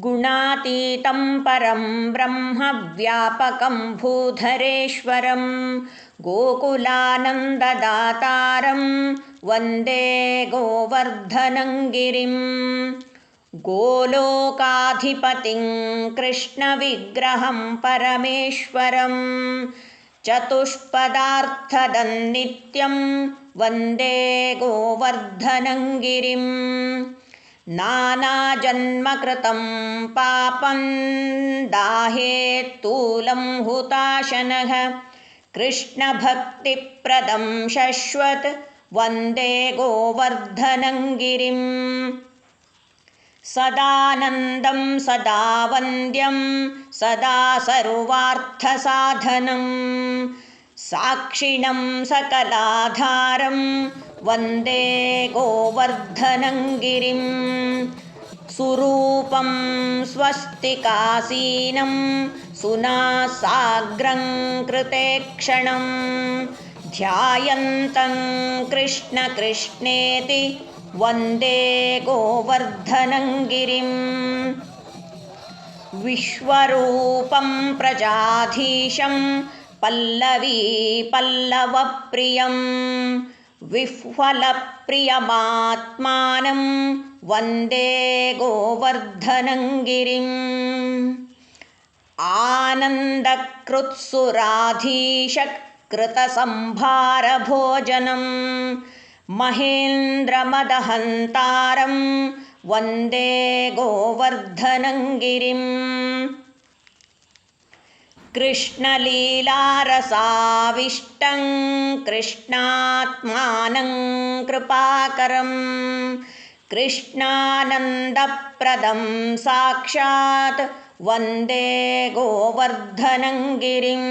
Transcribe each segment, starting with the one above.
गुणातीतं परं ब्रह्मव्यापकं भूधरेश्वरं गोकुलानन्ददातारं वन्दे गोवर्धनङ्गिरिं गोलोकाधिपतिं कृष्णविग्रहं परमेश्वरं चतुष्पदार्थदन्नित्यं वन्दे गोवर्धनङ्गिरिम् नानाजन्मकृतं पापं दाहेत्तूलं हुताशनः। कृष्णभक्तिप्रदं शश्वत् वन्दे गोवर्धनङ्गिरिम् सदानन्दं सदा वन्द्यं सदा सर्वार्थसाधनं। साक्षिणं सकलाधारं वन्दे गोवर्धनङ्गिरिं सुरूपं स्वस्तिकासीनं सुनासाग्रं कृते क्षणं ध्यायन्तं कृष्णकृष्णेति वन्दे गोवर्धनङ्गिरिम् विश्वरूपं प्रजाधीशं पल्लवी पल्लवप्रियं विह्वलप्रियमात्मानं वन्दे गोवर्धनङ्गिरिम्। आनन्दकृत्सुराधीशकृतसंभारभोजनं महेन्द्रमदहन्तारं वन्दे गोवर्धनङ्गिरिम् कृष्णलीलारसाविष्टं कृष्णात्मानं कृपाकरं कृष्णानन्दप्रदं साक्षात् वन्दे गोवर्धनङ्गिरिं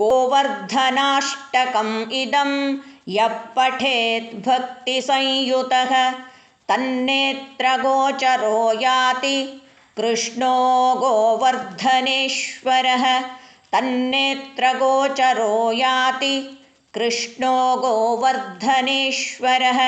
गोवर्धनाष्टकम् इदं यः पठेत् भक्तिसंयुतः तन्नेत्रगोचरो याति कृष्णो गोवर्धनेश्वरः तन्नेत्रगोचरो याति। कृष्णो गोवर्धनेश्वरः